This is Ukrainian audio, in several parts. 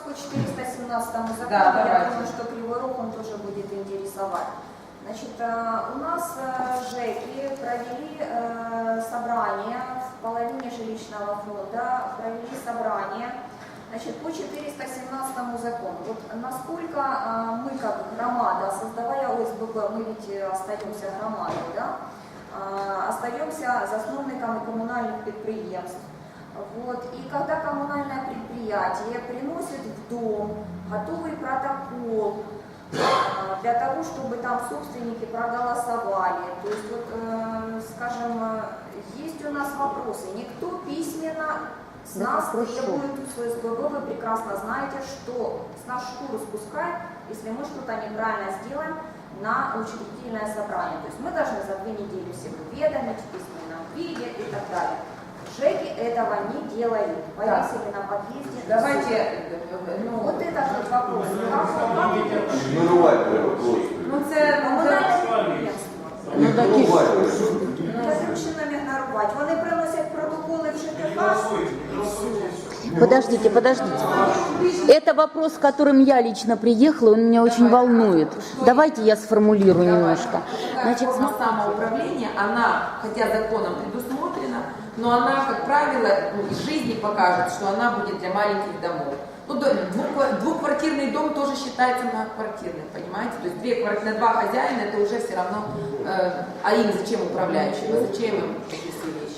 по 417 закону. Да, Я давайте. думаю, что Кривой Рог он тоже будет интересовать. Значит, э, у нас э, ЖЭКи провели э, собрание в половине жилищного фонда, провели собрание Значит, по 417 закону. Вот насколько э, мы как громада, создавая ОСББ, мы ведь э, остаемся громадой, да? Э, остаемся засновниками коммунальных предприятий. Вот. И когда коммунальное предприятие приносит в дом готовый протокол э, для того, чтобы там собственники проголосовали, то есть вот, э, скажем, есть у нас вопросы, никто письменно с Да, нас хорошо. требует у СББ, вы прекрасно знаете, что с нас шкуру спускают, если мы что-то неправильно сделаем на учредительное собрание. То есть мы должны за две недели всех уведомить в письменном виде и так далее. ЖЭКи этого не делают. Повесили на подъезде. Давайте, э, ну, Вот этот вот вопрос. Как, как это Ігнорувати треба просто. ну це комунальне підприємство? Ну так і що? Яким чином ігнорувати? Вони приносять протоколи в ЖКХ. Подождите, подождите. Это вопрос, с которым я лично приехала, он меня очень волнует. Давайте я сформулирую немножко. Значит, Значит, форма самоуправления, она, хотя законом предусмотрена, но она, как правило, ну, из жизни покажет, что она будет для маленьких домов. Ну, двухквартирный дом тоже считается многоквартирным, понимаете? То есть две квартиры на два хозяина, это уже все равно, э, а им зачем управляющим, зачем им?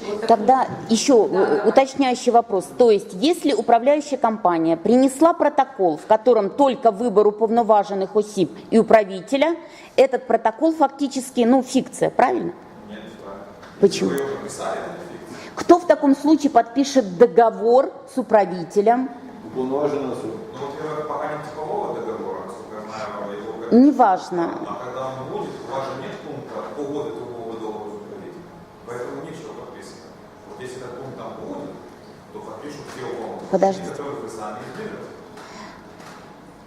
Вот Тогда еще э, уточняющий вопрос. То есть, если управляющая компания принесла протокол, в котором только выбор уповноваженных осіб и управителя, этот протокол фактически, ну, фикция, правильно? Нет, неправильно. Почему? Вы его фикция. Кто в таком случае подпишет договор с управителем? Уповноважена особа. Ну, во-первых, пока нет типового договора, насколько я знаю, его Неважно. А когда он будет, у вас же нет пункта по году другого договора с управлением. Поэтому нечего подписывать. Вот если этот пункт там будет, то подпишут все уполномоченные, Подождите.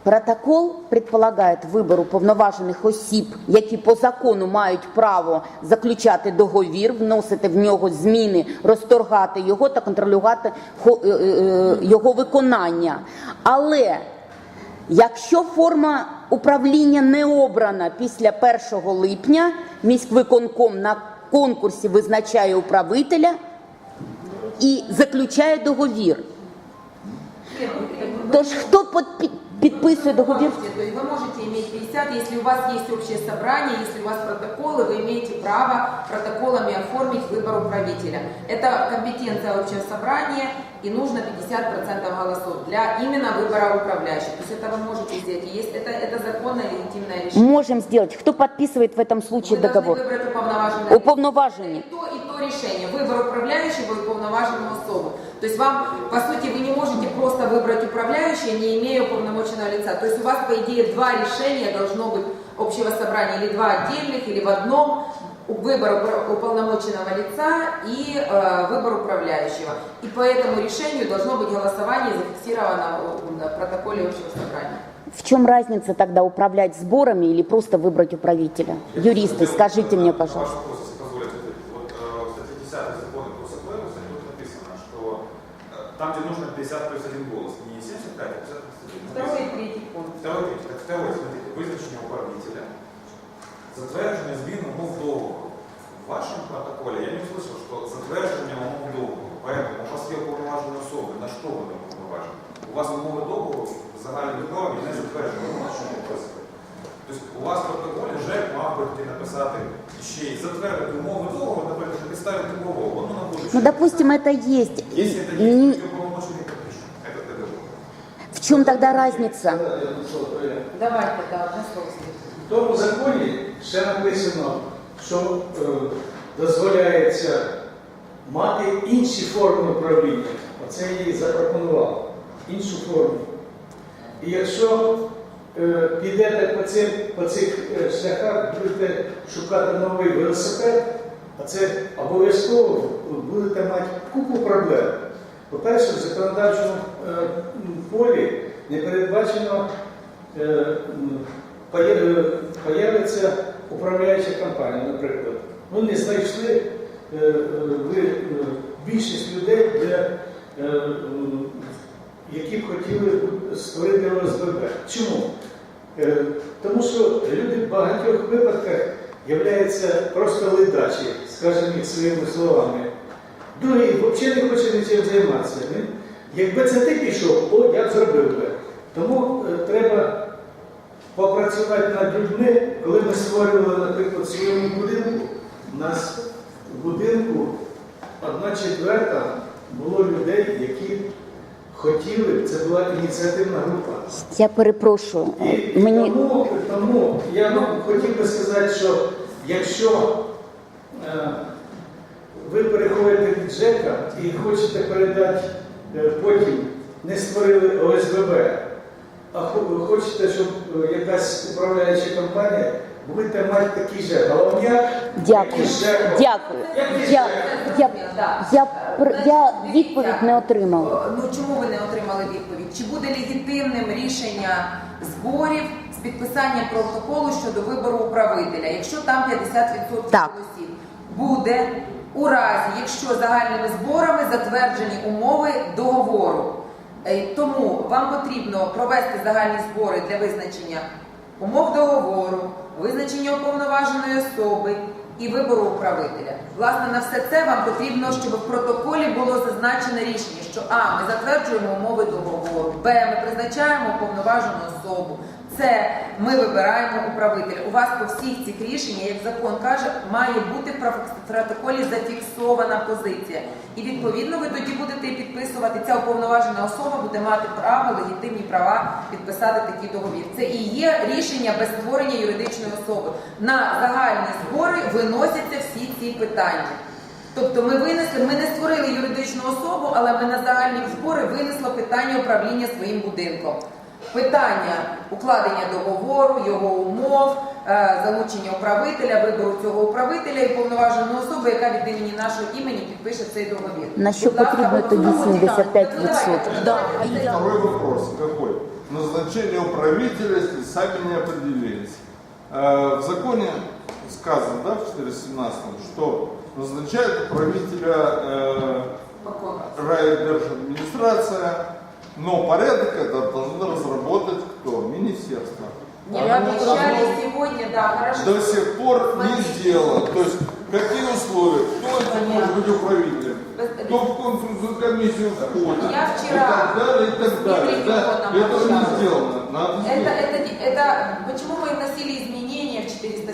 Протокол предполагає вибор уповноважених осіб, які по закону мають право заключати договір, вносити в нього зміни, розторгати його та контролювати хо- е, е, його виконання. Але якщо форма управління не обрана після 1 липня, міськвиконком на конкурсі визначає управителя і заключає договір. Тож хто підпи- підписує договір? Можете, то есть вы можете иметь 50, если у вас есть общее собрание, если у вас протоколы, вы имеете право протоколами оформить выбор управителя. Это компетенция общего собрания, и нужно 50% голосов для именно выбора управляющих. То есть это вы можете сделать. И Есть, это, это законное легитимное решение. Можем сделать. Кто подписывает в этом случае Вы должны договор? выбрать уполноваженное Уповноважені. И то, и то решение. Выбор управляющего и уполноваженного особу. То есть вам, по сути, вы не можете просто управляющего, не имея уполномоченного лица. То есть у вас, по идее, два решения должно быть общего собрания, или два отдельных, или в одном выбор уполномоченного лица и э, выбор управляющего. И по этому решению должно быть голосование зафиксировано в протоколе общего собрания. В чем разница тогда управлять сборами или просто выбрать управителя? Юристы, скажите мне, Ваш пожалуйста. Вот э, в статье 10 закона тут написано, что э, там, где нужно 50 плюс один голос, не 75, а 50 плюс один. Второй и третий пункт. Второй, третій. Так, второй, смотрите, визначення управителя, затвердження змін умов договору. В вашем протоколе я не услышал, что затвердження умов договору. Поэтому у вас є уповноважені особи. На що вони уповноважені? У вас умови договору загальними нормами не затверджені. Ви на що підписуєте? Тобто у вас в протоколі ЖЕК мав би таки написати ще й затвердити умови договору, наприклад, на підставі типового. Воно на будущее. Ну, допустим, это есть. Если это Н- есть, то чем тогда разница? Давайте, да, одно слово. В тому законі ще написано, що е, дозволяється мати інші форми управління. Оце я їй запропонував. Іншу форму. І якщо е, підете по, цим, по цих е, шляхах, будете шукати новий велосипед, а це обов'язково будете мати купу проблем. По-перше, в законодавчому е, полі не передбачено е, появиться управляюча компанія, наприклад. Ну, не знайшли е, більшість людей, де, які б хотіли створити ОСББ. Чому? Тому що люди в багатьох випадках являються просто ледачі, скажімо їх своїми словами. Другий взагалі не хоче нічим займатися. Якби це ти пішов, о, я б зробив би. Тому е, треба попрацювати над людьми, коли ми створювали, наприклад, в своєму будинку, у нас в будинку одна четверта було людей, які хотіли, це була ініціативна група. Я перепрошую. І Мені тому, тому я ну, хотів би сказати, що якщо е, ви переходите від ЖЕКа і хочете передати е, потім, не створили ОСББ, а хочете, щоб е, якась управляюча компанія, будете мати такий же головняк, дякую. Дякую. Я, я, я, я відповідь не отримала. Ну чому ви не отримали відповідь? Чи буде легітимним рішення зборів з підписання протоколу щодо вибору управителя, якщо там 50% Так. голосів? Буде у разі, якщо загальними зборами затверджені умови договору. Е, Тому вам потрібно провести загальні збори для визначення умов договору, визначення уповноваженої особи і вибору управителя. Власне, на все це вам потрібно, щоб в протоколі було зазначене рішення, що А, ми затверджуємо умови договору, Б, ми призначаємо уповноважену особу. Це ми вибираємо управителя. У вас по всіх цих рішеннях, як закон каже, має бути в протоколі зафіксована позиція. І відповідно ви тоді будете підписувати. Ця уповноважена особа буде мати право, легітимні права підписати такий договір. Це і є рішення без створення юридичної особи. На загальні збори виносяться всі ці питання. Тобто ми винесли, ми не створили юридичну особу, але ми на загальні збори винесли питання управління своїм будинком. Питання укладення договору, його умов, е, залучення управителя, вибору цього управителя і повноваженої особи, яка від імені нашого імені підпише цей договір. На що Будь ласка, потрібно тоді голосуємо. 75%? Ну. Второй вопрос какой? Назначение управителя, если сами не определились. Э, В законе сказано, да, в 417, что назначает управителя э, райдержадминистрация, но порядок это должно разработать кто? Министерство. Не обещали сегодня, да, хорошо. До сих пор не сделано. То есть какие условия? Кто это может быть управителем? Кто в конкурсную комиссию входит? Я вчера И так далее, и так далее. Да? Это не сделано. Надо Это, сделать. это, это, почему мы вносили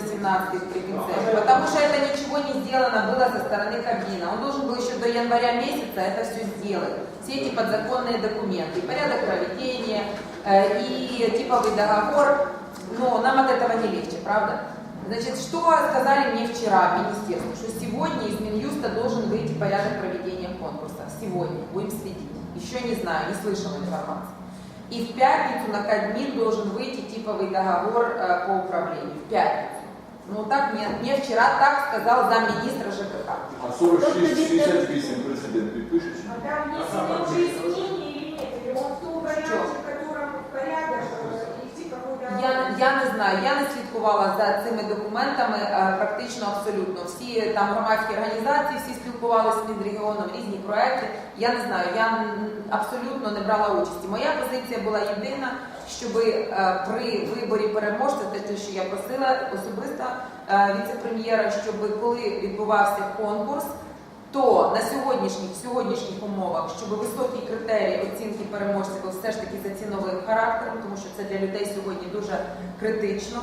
17 приконцепт, потому что это ничего не сделано было со стороны Кабмина. Он должен был еще до января месяца это все сделать, все эти подзаконные документы, порядок проведения э, и типовый договор, но нам от этого не легче, правда? Значит, что сказали мне вчера министерство, что сегодня из Минюста должен выйти порядок проведения конкурса. Сегодня, будем следить. Еще не знаю, не слышал информации. И в пятницу на Кадмин должен выйти типовый договор э, по управлению. В пятницу. Ну так мне, мне вчера так сказал замминистра ЖКХ. А 46-68 президент підпишеш? А там внесены уже изменения или нет? Или он в том варианте, в котором порядок идти какой-то... Я, я не знаю, я не слідкувала за цими документами е, практично абсолютно. Всі там громадські організації всі спілкувалися з Мінрегіоном, різні проекти. Я не знаю, я м, абсолютно не брала участі. Моя позиція була єдина, щоб при виборі переможця, те, що я просила особисто е, віце-прем'єра, щоб коли відбувався конкурс. То на сьогоднішніх сьогоднішніх умовах, щоб високі критерії оцінки переможців все ж таки за ціновим характером, тому що це для людей сьогодні дуже критично.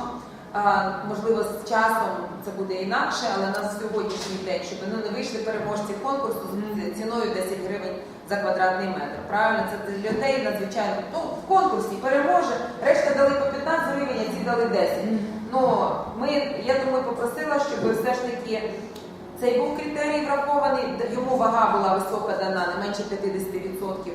Можливо, з часом це буде інакше, але на сьогоднішній день, щоб ну, не вийшли переможці конкурсу з ціною 10 гривень за квадратний метр. Правильно, це для людей надзвичайно ну, в конкурсі переможе. Решта дали по 15 гривень, а ці дали 10. Ну ми я думаю, попросила, щоб все ж таки. Цей був критерій врахований, йому вага була висока дана, не менше 50%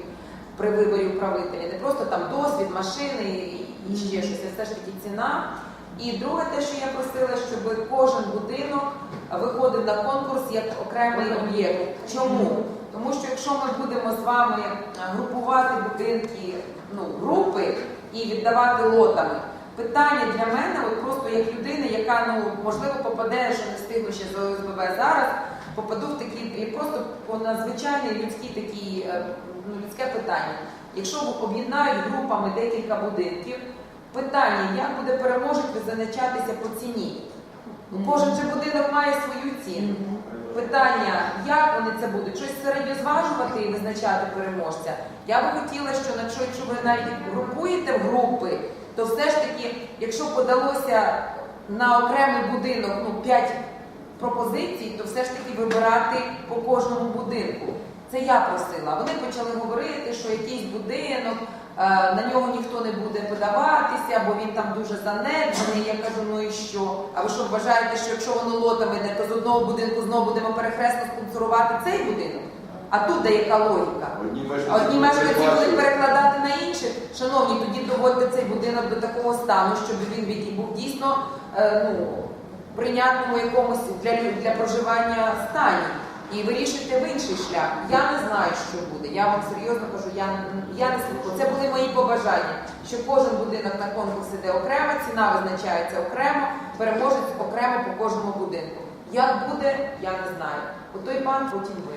при виборі управителя. Не просто там досвід, машини і- ще щось, а все ж таки ціна. І друге, те, що я просила, щоб кожен будинок виходив на конкурс як окремий об'єкт. Чому? Тому що якщо ми будемо з вами групувати будинки, ну, групи і віддавати лотами, питання для мене, от просто як людини, яка ну можливо попаде, що не встигла ще з ОСББ зараз, попаду в такі і просто по надзвичайний людський такий, е, ну, людське питання. Якщо об'єднають групами декілька будинків, питання, як буде переможець визначатися по ціні? Кожен же будинок має свою ціну. Питання, як вони це будуть? Щось середньо зважувати і визначати переможця. Я би хотіла, що якщо, ви навіть групуєте в групи, то все ж таки, якщо подалося на окремий будинок ну, 5 пропозицій, то все ж таки вибирати по кожному будинку. Це я просила. Вони почали говорити, що якийсь будинок, на нього ніхто не буде подаватися, бо він там дуже занедбаний. Я кажу, ну і що? А ви що вважаєте, що якщо воно лотами йде, то з одного будинку знову будемо перехресно спонсорувати цей будинок? А тут де яка логіка? Одні мешканці будуть перекладати на інших. Шановні, тоді доводьте цей будинок до такого стану, щоб він був дійсно е, ну, прийнятному якомусь для, для проживання стані І вирішуйте в інший шлях. Я не знаю, що буде. Я вам серйозно кажу, я, я не слухаю. Це були мої побажання, що кожен будинок на конкурс іде окремо, ціна визначається окремо, переможець окремо по кожному будинку. Як буде, я не знаю. Отой пан, потім ви.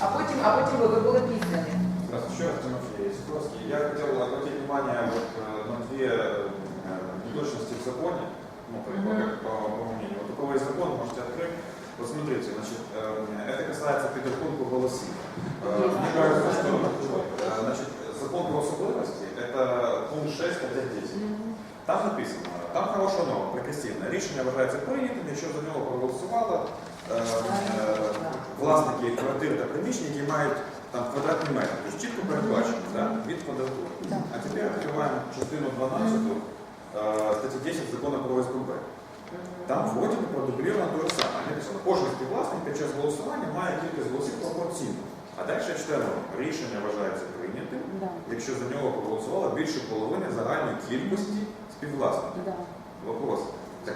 А потім, а потім ви, ви були пізнані. Здравствуйте, еще раз Тимофей Сикорский. Я хотел обратить внимание вот, э, на две э, неточности в законе, ну, по, по- Мгм. по моему мнению. Вот у кого есть закон, можете открыть. Вот смотрите, значит, э, это касается підрахунку голосів. Э, Мне кажется, что э, значит, закон про особливості – это пункт 6, стаття 10. Там написано, там хороша норма, прикрестівна. Рішення вважається прийнятим, якщо за нього проголосувало е, е, власники квартир та приміщень, які мають там квадратний метр. Тобто чітко передбачено да, від квадратури. А тепер відкриваємо частину 12 е, статті 10 закону про ОСББ. Там вроді би продубліровано те ж саме. Написано, кожен співвласник під час голосування має кількість голосів пропорційно. А далі я читаю норму. Рішення вважається прийнятим, якщо за нього проголосувало більше половини загальної кількості співвласників. Вопрос. Так,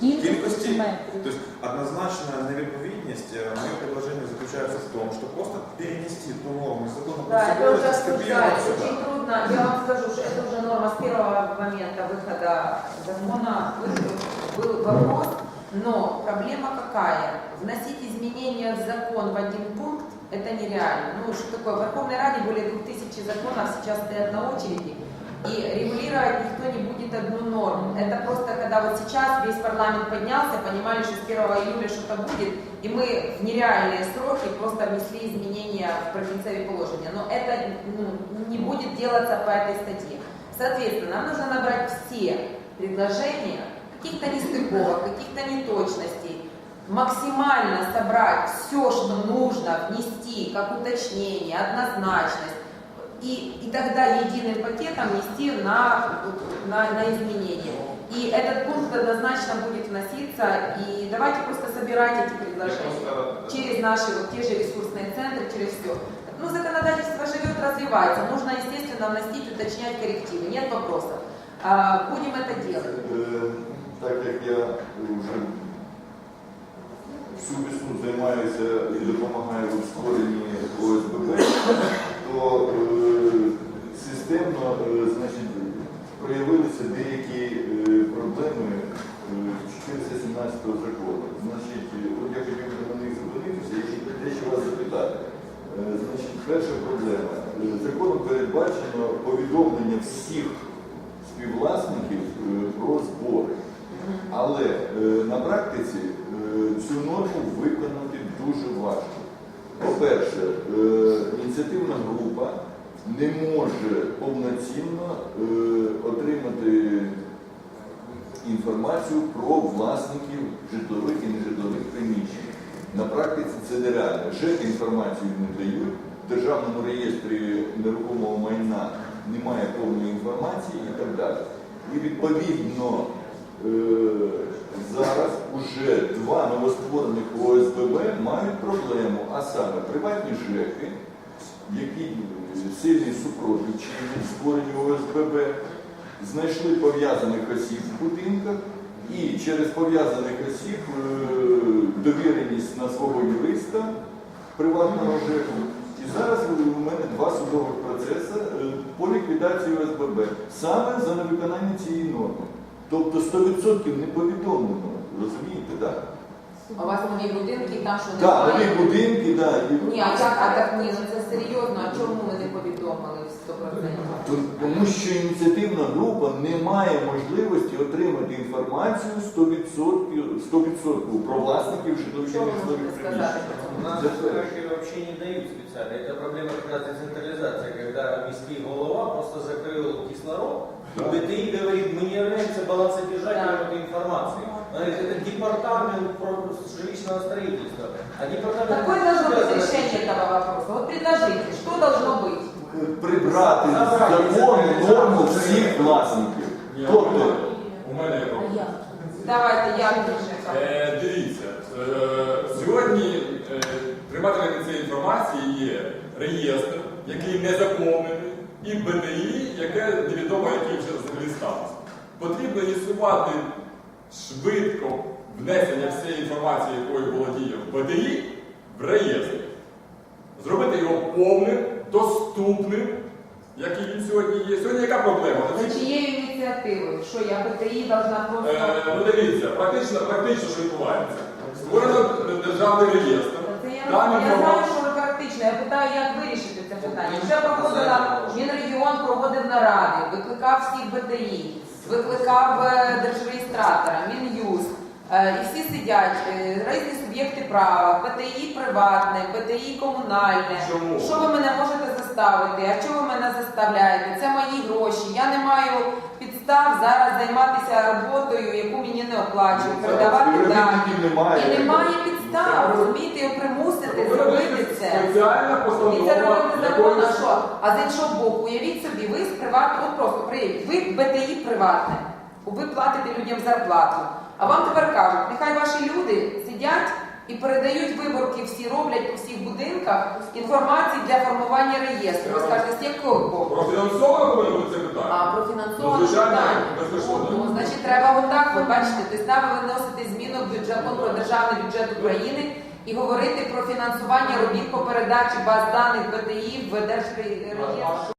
кількості, то есть однозначно невідповідність, э, мое предложение заключается в том, что просто перенести ту норму из закона про Да, это уже особливости, скопировать обсуждается. сюда. Очень трудно. Я вам скажу, что это уже норма с первого момента выхода закона. Был вопрос, но проблема какая? Вносить изменения в закон в один пункт – это нереально. Ну, что такое? В Верховной Раде более 2000 законов сейчас стоят на очереди. И регулировать никто не будет одну норму. Это просто когда вот сейчас весь парламент поднялся, понимали, что с 1 июля что-то будет, и мы в нереальные сроки просто внесли изменения в прикинцевые положения. Но это ну, не будет делаться по этой статье. Соответственно, нам нужно набрать все предложения, каких-то нестыковок, каких-то неточностей, максимально собрать все, что нужно внести, как уточнение, однозначность, и, и тогда единым пакетом нести на, на, на изменения. И этот пункт однозначно будет вноситься, и давайте просто собирать эти предложения через наши вот те же ресурсные центры, через все. Ну, законодательство живет, развивается. Нужно, естественно, вносить, уточнять коррективы. Нет вопросов. А, будем это делать. Е, Так як я вже всю весну займаюся і допомагаю у створенні ОСББ, то е, системно е, значить, проявилися деякі е, проблеми е, 417 закону. Значить, е, от я хотів би на них зупинитися і дещо вас запитати. Е, Значить, перша проблема. Е, Законом передбачено повідомлення всіх співвласників е, про збори. Але е, на практиці е, цю норму виконати дуже важко. По-перше, е, ініціативна група не може повноцінно е, отримати інформацію про власників житлових і нежитлових приміщень. На практиці це нереально. ЖЕК інформацію не дають, в Державному реєстрі нерухомого майна немає повної інформації і так далі. І відповідно е, зараз уже два новостворених ОСББ мають проблему, а саме приватні ЖЕКи, які сильний супротив чинять створенню ОСББ, знайшли пов'язаних осіб в будинках і через пов'язаних осіб е, довіреність на свого юриста приватного ЖЕКу. І зараз у мене два судових процеси е, по ліквідації ОСББ саме за невиконання цієї норми. Тобто 100% не повідомлено, розумієте, так? У вас нові будинки, там що Так, немає. нові будинки, так. Ні, а як, а так ні, ну це серйозно, а чому ми не повідомили? Тому що ініціативна група не має можливості отримати інформацію 100%, 100% про власників житлових Що ви житлових можете сказати? приміщень. У нас Затверджено. проекты вообще не дают специально. Это проблема как раз децентрализации, когда міський голова просто закрыл кислород, и БТИ говорит, мы не являемся балансодержателем Да. этой информации. Она говорит, это департамент про- жилищного строительства. А департамент... Какое должно быть связано с решение этого вопроса? Вот предложите, что должно быть? Прибрати з закону норму всіх власників. Тобто, У мене є проблема. Давайте я Мішенко. Е, дивіться, е, сьогодні е, тримателями цієї інформації є реєстр, який не заповнений, і БТІ, яке невідомо який вже взагалі статус. Потрібно ініціювати швидко внесення всієї інформації, якою володіє в БТІ, в реєстр. Зробити його повним, доступним, який він сьогодні є. Сьогодні яка проблема? За чиєю ініціативою? Що я БТІ должна просто... Е, Ну дивіться, практично, практично що відбувається. Створено державний реєстр. Це я, Там я знаю, інформація. що ви практично. Я питаю, як вирішити це питання. Вже проходила Мінрегіон проводив наради, викликав всіх БТІ, викликав е, держреєстратора, Мін'юз. Е, І всі сидять, е, різні суб'єкти права, БТІ приватне, БТІ комунальне. Чому? Що ви мене можете заставити? А чого ви мене заставляєте? Це мої гроші. Я не маю підстав зараз займатися роботою, яку мені не оплачують, передавати дані. немає. І немає підстав, розумієте, примусити зробити це. Спеціальна І це постанова, робити а з іншого боку, уявіть собі, ви з приватного, от просто приїдь, ви БТІ приватне, ви платите людям зарплату. А вам тепер кажуть, нехай ваші люди сидять і передають виборки, всі роблять по всіх будинках інформації для формування реєстру. Ви скажете, з якого боку? профінансовано повинно це питання. А про фінансоване Ну, питання. Ну, значить, треба отак, ви бачите, тобто нам виносити зміну в бюджет Закон про державний бюджет України і говорити про фінансування робіт по передачі баз даних БТІ в Держреєстр.